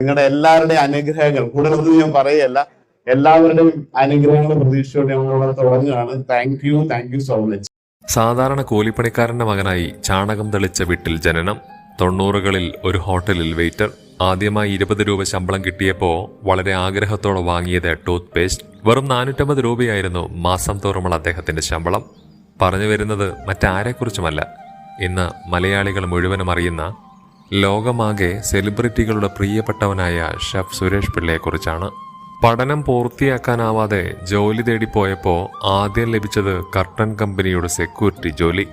നിങ്ങളുടെ എല്ലാവരുടെയും അനുഗ്രഹങ്ങൾ. കൂടുതലൊന്നും ഞാൻ പറയല്ല എല്ലാവരുടെയും അനുഗ്രഹങ്ങൾ പ്രതീക്ഷിച്ചുകൊണ്ട് നമ്മളിവിടെ തുടങ്ങുകയാണ്. Thank you thank you so much സാധാരണ കൂലിപ്പണിക്കാരന്റെ മകനായി ചാണകം തെളിച്ച വീട്ടിൽ ജനനം തൊണ്ണൂറുകളിൽ ഒരു ഹോട്ടലിൽ വെയിറ്റർ ആദ്യമായി ഇരുപത് രൂപ ശമ്പളം കിട്ടിയപ്പോൾ വളരെ ആഗ്രഹത്തോടെ വാങ്ങിയത് ടൂത്ത് പേസ്റ്റ് വെറും നാനൂറ്റമ്പത് രൂപയായിരുന്നു മാസം തോറുമുള്ള അദ്ദേഹത്തിന്റെ ശമ്പളം. പറഞ്ഞു വരുന്നത് മറ്റാരെക്കുറിച്ചുമല്ല. ഇന്ന് മലയാളികൾ മുഴുവനും അറിയുന്ന ലോകമാകെ സെലിബ്രിറ്റികളുടെ പ്രിയപ്പെട്ടവനായ ഷെഫ് സുരേഷ് പിള്ളയെക്കുറിച്ചാണ്. പഠനം പൂർത്തിയാക്കാനാവാതെ ജോലി തേടിപ്പോയപ്പോൾ ആദ്യം ലഭിച്ചത് കർട്ടൻ കമ്പനിയുടെ സെക്യൂരിറ്റി ജോലി.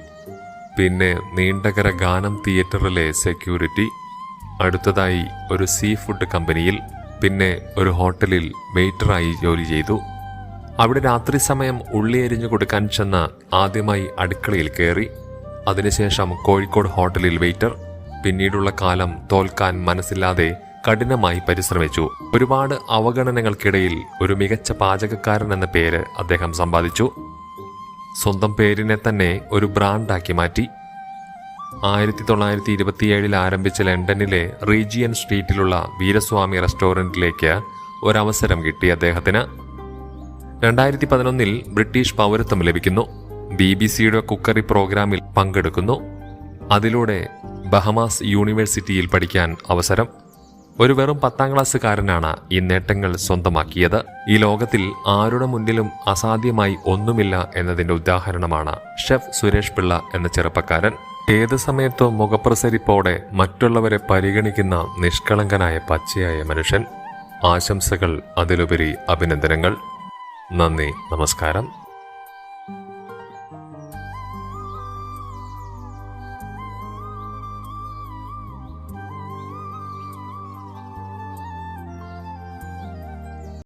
പിന്നെ നീണ്ടകര ഗാനം തിയേറ്ററിലെ സെക്യൂരിറ്റി. അടുത്തതായി ഒരു സീ ഫുഡ് കമ്പനിയിൽ പിന്നെ ഒരു ഹോട്ടലിൽ വെയിറ്ററായി ജോലി ചെയ്തു. അവിടെ രാത്രി സമയം ഉള്ളി എരിഞ്ഞു കൊടുക്കാൻ ചെന്ന ആദ്യമായി അടുക്കളയിൽ കയറി അതിനുശേഷം കോഴിക്കോട് ഹോട്ടലിൽ വെയിറ്റർ. പിന്നീടുള്ള കാലം തോൽക്കാൻ മനസ്സില്ലാതെ കഠിനമായി പരിശ്രമിച്ചു. ഒരുപാട് അവഗണനകൾക്കിടയിൽ ഒരു മികച്ച പാചകക്കാരൻ എന്ന പേര് അദ്ദേഹം സമ്പാദിച്ചു. സ്വന്തം പേരിനെ തന്നെ ഒരു ബ്രാൻഡാക്കി മാറ്റി. ആയിരത്തി തൊള്ളായിരത്തി ഇരുപത്തിയേഴിൽ ആരംഭിച്ച ലണ്ടനിലെ റീജിയൻ സ്ട്രീറ്റിലുള്ള വീരസ്വാമി റെസ്റ്റോറന്റിലേക്ക് ഒരവസരം കിട്ടി അദ്ദേഹത്തിന്. രണ്ടായിരത്തി പതിനൊന്നിൽ ബ്രിട്ടീഷ് പൗരത്വം ലഭിക്കുന്നു. ബി ബി സിയുടെ കുക്കറി പ്രോഗ്രാമിൽ പങ്കെടുക്കുന്നു. അതിലൂടെ ബഹമാസ് യൂണിവേഴ്സിറ്റിയിൽ പഠിക്കാൻ അവസരം. ഒരു വെറും പത്താം ക്ലാസ്സുകാരനാണ് ഈ നേട്ടങ്ങൾ സ്വന്തമാക്കിയത്. ഈ ലോകത്തിൽ ആരുടെ മുന്നിലും അസാധ്യമായി ഒന്നുമില്ല എന്നതിന്റെ ഉദാഹരണമാണ് ഷെഫ് സുരേഷ് പിള്ള എന്ന ചെറുപ്പക്കാരൻ. ഏത് സമയത്തോ മുഖപ്രസരിപ്പോടെ മറ്റുള്ളവരെ പരിഗണിക്കുന്ന നിഷ്കളങ്കനായ പച്ചയായ മനുഷ്യൻ. ആശംസകൾ അതിലുപരി അഭിനന്ദനങ്ങൾ. നന്ദി നമസ്കാരം.